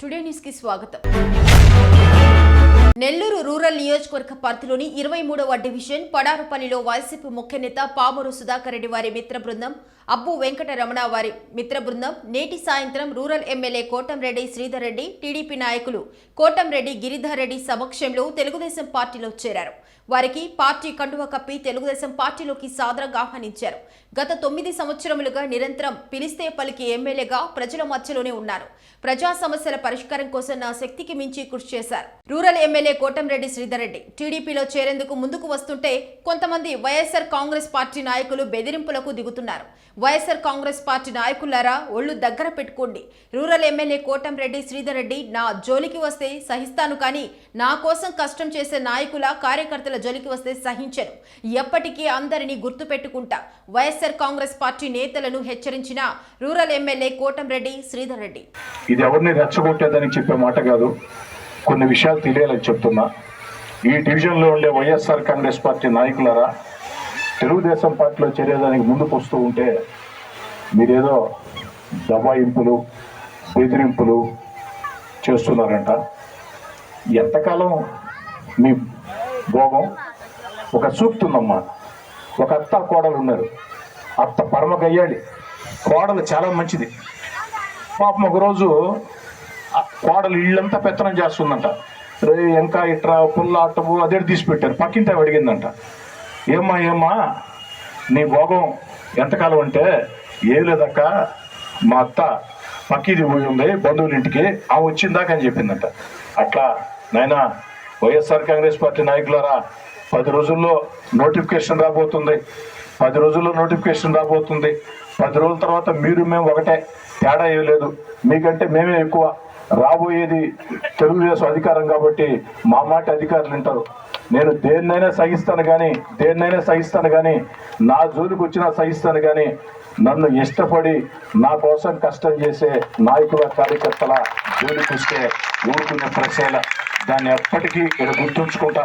Today న్యూస్కి స్వాగతం. Nellore rural నియోజకవర్గ పరిధిలోని ఇరవై మూడవ డివిజన్ పడారుపల్లిలో వైసీపీ ముఖ్య నేత పామూరు సుధాకర్ రెడ్డి వారి మిత్ర బృందం అబ్బు వెంకటరమణ వారి మిత్ర బృందం. నేటి సాయంత్రం rural MLA Kotamreddy Sridhar Reddy TDP నాయకులు కోటంరెడ్డి గిరిధర్ రెడ్డి సమక్షంలో తెలుగుదేశం పార్టీలో చేరారు. వారికి పార్టీ కండువ కప్పి తెలుగుదేశం పార్టీలోకి సాదరంగా ఆహ్వానించారు. గత తొమ్మిది సంవత్సరములుగా నిరంతరం పిలిస్తే పలికి ఎమ్మెల్యేగా ప్రజల మధ్యలోనే ఉన్నారు. ప్రజా సమస్యల పరిష్కారం కోసం నా శక్తికి మించి కృషి చేశారు. రూరల్ ఎమ్మెల్యే కోటంరెడ్డి శ్రీధర్ రెడ్డి టీడీపీలో చేరేందుకు ముందుకు వస్తుంటే కొంతమంది వైఎస్ఆర్ కాంగ్రెస్ పార్టీ నాయకులు బెదిరింపులకు దిగుతున్నారు. వైఎస్ఆర్ కాంగ్రెస్ పార్టీ నాయకులారా ఒళ్ళు దగ్గర పెట్టుకోండి. రూరల్ ఎమ్మెల్యే కోటంరెడ్డి శ్రీధర్ రెడ్డి నా జోలికి వస్తే సహిస్తాను కానీ నా కోసం కష్టం చేసే నాయకుల కార్యకర్తల జోలికి వస్తే సహించను. ఎప్పటికీ అందరినీ గుర్తు పెట్టుకుంటా వైఎస్ఆర్ కాంగ్రెస్ పార్టీ నేతలను హెచ్చరించిన రూరల్ ఎమ్మెల్యే కోటంరెడ్డి శ్రీధర్ రెడ్డి. ఇది ఎవరిని రెచ్చగొట్టేదని చెప్పే మాట కాదు. కొన్ని విషయాలు తెలియాలని చెప్తున్నా. ఈ డివిజన్లో ఉండే వైఎస్ఆర్ కాంగ్రెస్ పార్టీ నాయకులారా తెలుగుదేశం పార్టీలో చేరేదానికి ముందుకు వస్తూ ఉంటే మీరేదో దబాయింపులు బెదిరింపులు చేస్తున్నారంట. ఎంతకాలం మీ భోగం? ఒక సూక్తుందమ్మా. ఒక అత్త కోడలు ఉన్నారు. అత్త పరమ గయ్యాడి కోడలు చాలా మంచిది. పాపం ఒకరోజు కోడలు ఇళ్ళంతా పెత్తనం చేస్తుందంట. రే ఇంకా ఇట్రా పుల్ల అట్టము అదే తీసి పెట్టారు పక్కింటి అడిగిందంట. ఏమ్మా ఏమ్మా? నీ భోగం ఎంతకాలం అంటే ఏం లేదక్క మా అత్త పక్కీది పోయి ఉంది బంధువుల ఇంటికి. ఆ వచ్చిందాక అని చెప్పిందంట. అట్లా నాయనా వైఎస్ఆర్ కాంగ్రెస్ పార్టీ నాయకులారా పది రోజుల్లో నోటిఫికేషన్ రాబోతుంది. పది రోజుల్లో నోటిఫికేషన్ రాబోతుంది. పది రోజుల తర్వాత మీరు మేము ఒకటే. తేడా ఏం లేదు. మీకంటే మేమే ఎక్కువ. రాబోయేది తెలుగుదేశం అధికారం కాబట్టి మా మాట అధికారులు వింటారు. నేను దేన్నైనా సహిస్తాను కానీ దేన్నైనా సహిస్తాను కానీ నా జోలికి వచ్చినా సహిస్తాను కానీ నన్ను ఇష్టపడి నా కోసం కష్టం చేసే నాయకుల కార్యకర్తల జోలికి వస్తే ఊరుకునే ప్రశ్నల దాన్ని ఎప్పటికీ ఇక్కడ గుర్తుంచుకుంటా.